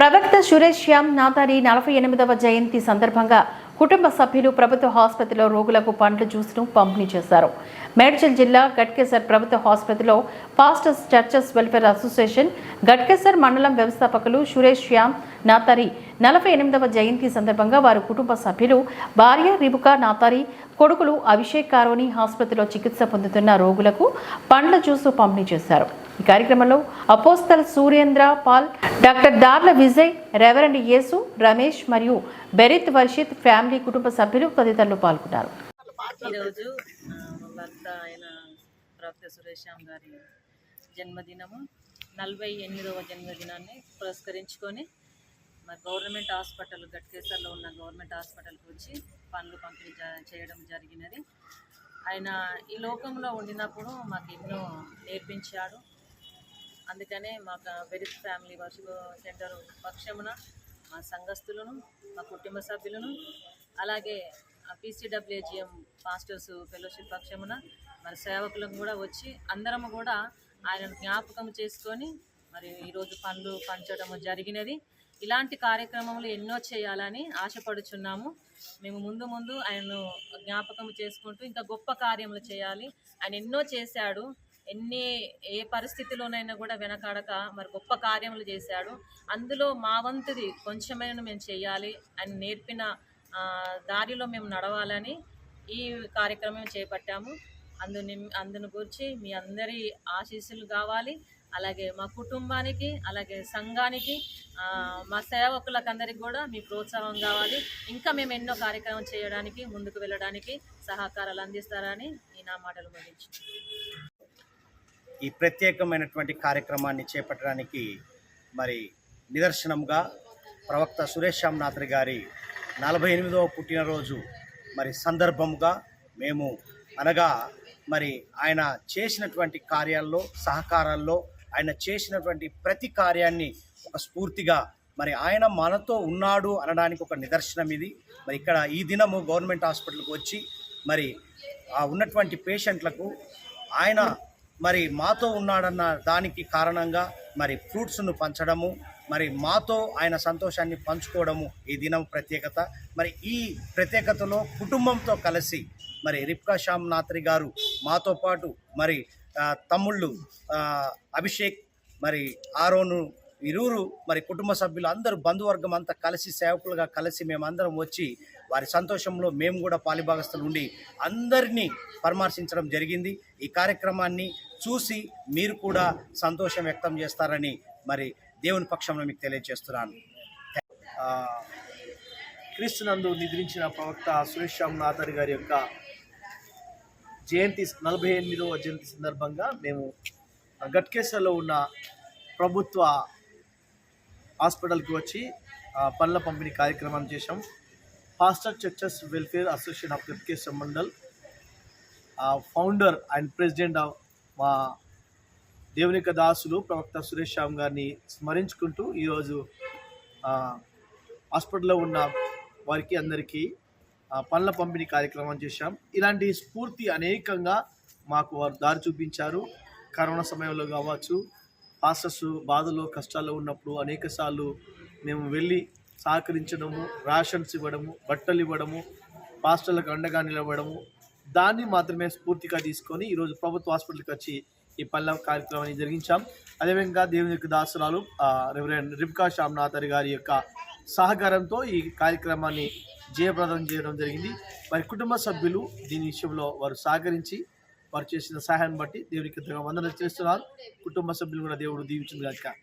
ప్రవక్త సురేష్ శ్యామ్ నాతారి నలభై ఎనిమిదవ జయంతి సందర్భంగా కుటుంబ సభ్యులు ప్రభుత్వ ఆసుపత్రిలో రోగులకు పండ్ల జ్యూస్ను పంపిణీ చేశారు. మేడ్చల్ జిల్లా గట్కేసర్ ప్రభుత్వ ఆసుపత్రిలో pastors churches welfare association Ghatkesar మండలం వ్యవస్థాపకులు సురేష్ శ్యామ్ నాతారి నలభై ఎనిమిదవ జయంతి సందర్భంగా వారి కుటుంబ సభ్యులు భార్య రిబుకా నాతారి కొడుకులు అభిషేక్ కారోని ఆసుపత్రిలో చికిత్స పొందుతున్న రోగులకు పండ్ల జ్యూసు పంపిణీ చేశారు. ఈ కార్యక్రమంలో అపోస్తల్ సూర్యేంద్ర పాల్ డాక్టర్ దార్ల విజయ్ రెవరెండ్ యేసు రమేష్ మరియు బెరిత్ వర్షిత్ ఫ్యామిలీ కుటుంబ సభ్యులు తదితరులు పాల్గొన్నారు. ఈరోజు ఆ, మా భర్త అయిన ప్రవక్త గారి జన్మదినము. నలభై ఎనిమిదవ జన్మదినాన్ని పురస్కరించుకొని మరి గవర్నమెంట్ హాస్పిటల్ గట్కేసర్లో ఉన్న గవర్నమెంట్ హాస్పిటల్కి వచ్చి పనులు పంపిణీ చేయడం జరిగినది. ఆయన ఈ లోకంలో ఉండినప్పుడు మాకు ఎన్నో నేర్పించాడు. అందుకనే మాకు వెరిస్ ఫ్యామిలీ వర్షిప్ సెంటర్ పక్షమున మా సంఘస్థులను మా కుటుంబ సభ్యులను అలాగే పీసీడబ్ల్యూజిఎం పాస్టర్స్ ఫెలోషిప్ పక్షమున మరి సేవకులకు కూడా వచ్చి అందరము కూడా ఆయనను జ్ఞాపకం చేసుకొని మరి ఈరోజు పనులు పంచడం జరిగినది. ఇలాంటి కార్యక్రమములు ఎన్నో చేయాలని ఆశపడుచున్నాము. మేము ముందు ముందు ఆయనను జ్ఞాపకం చేసుకుంటూ ఇంకా గొప్ప కార్యములు చేయాలి. ఆయన ఎన్నో చేశాడు. ఎన్ని ఏ పరిస్థితిలోనైనా కూడా వెనకాడక మరి గొప్ప కార్యములు చేశాడు. అందులో మా వంతుది కొంచెమైనా మేము చేయాలి అని నేర్పిన దారిలో మేము నడవాలని ఈ కార్యక్రమం చేపట్టాము. అందుని అందును గురించి మీ అందరి ఆశీస్సులు కావాలి. అలాగే మా కుటుంబానికి అలాగే సంఘానికి మా సేవకులకందరికి కూడా మీ ప్రోత్సాహం కావాలి. ఇంకా మేము ఎన్నో కార్యక్రమం చేయడానికి ముందుకు వెళ్ళడానికి సహకారాలు అందిస్తారని ఈ నా మాటలు ముగించు ఈ ప్రత్యేకమైనటువంటి కార్యక్రమాన్ని చేపట్టడానికి మరి నిదర్శనంగా ప్రవక్త సురేష్ శ్యామ్నాథ్రి గారి నలభై ఎనిమిదవ పుట్టినరోజు మరి సందర్భముగా మేము అనగా మరి ఆయన చేసినటువంటి కార్యాల్లో సహకారాల్లో ఆయన చేసినటువంటి ప్రతి కార్యాన్ని ఒక స్ఫూర్తిగా మరి ఆయన మనతో ఉన్నాడు అనడానికి ఒక నిదర్శనం ఇది. మరి ఇక్కడ ఈ దినము గవర్నమెంట్ హాస్పిటల్కి వచ్చి మరి ఆ ఉన్నటువంటి పేషెంట్లకు ఆయన మరి మాతో ఉన్నాడన్న దానికి కారణంగా మరి ఫ్రూట్స్ను పంచడము మరి మాతో ఆయన సంతోషాన్ని పంచుకోవడము ఈ దినం ప్రత్యేకత. మరి ఈ ప్రత్యేకతలో కుటుంబంతో కలిసి మరి రిప్కా శ్యామ్ నాత్రి గారు మాతో పాటు మరి తమ్ముళ్ళు అభిషేక్ మరి ఆరోను ఇరువురు మరి కుటుంబ సభ్యులు అందరూ బంధువర్గం అంతా కలిసి సేవకులుగా కలిసి మేమందరం వచ్చి వారి సంతోషంలో మేము కూడా పాలిభాగస్తులు ఉండి అందరినీ పరామర్శించడం జరిగింది. ఈ కార్యక్రమాన్ని చూసి మీరు కూడా సంతోషం వ్యక్తం చేస్తారని మరి దేవుని పక్షంలో మీకు తెలియజేస్తున్నాను. ఆ, క్రీస్తునందు నిద్రించిన ప్రవక్త సురేష్ శ్యామ్నాథర్ గారి యొక్క జయంతి నలభై ఎనిమిదవ జయంతి సందర్భంగా మేము గట్కేసర్లో ఉన్న ప్రభుత్వ హాస్పిటల్కి వచ్చి పనుల పండ్ల పంపిణీ కార్యక్రమం చేశాం. Pastor churches welfare association of Ghatkeswar mandal founder and president of మా దేవునిక దాసులు ప్రవక్త సురేష్ శ్యామ్ గారిని స్మరించుకుంటూ ఈరోజు హాస్పిటల్లో ఉన్న వారికి అందరికీ పనుల పండ్ల పంపిణీ కార్యక్రమం చేశాం. ఇలాంటి స్ఫూర్తి అనేకంగా మాకు వారు దారి చూపించారు. కరోనా సమయంలో కావచ్చు పాస్టర్స్ బాధలో కష్టాల్లో ఉన్నప్పుడు అనేక సార్లు మేము వెళ్ళి సహకరించడము రేషన్స్ ఇవ్వడము బట్టలు ఇవ్వడము పాస్టర్లకు అండగా నిలవడము దాన్ని మాత్రమే స్ఫూర్తిగా తీసుకొని ఈరోజు ప్రభుత్వ హాస్పిటల్కి వచ్చి ఈ పల్లె కార్యక్రమాన్ని జరిగించాం. అదేవిధంగా దేవుని యొక్క దాసురాలు ఆ, రెవరెండ్ రిబ్కా శ్యామ్నాథర్ గారి యొక్క సహకారంతో ఈ కార్యక్రమాన్ని జయప్రదం చేయడం జరిగింది. వారి కుటుంబ సభ్యులు దీని విషయంలో వారు సహకరించి వారు చేసిన సహాయాన్ని బట్టి దేవునికి వందన చేస్తున్నారు కుటుంబ సభ్యులు కూడా దేవుడు దీవించింది కాక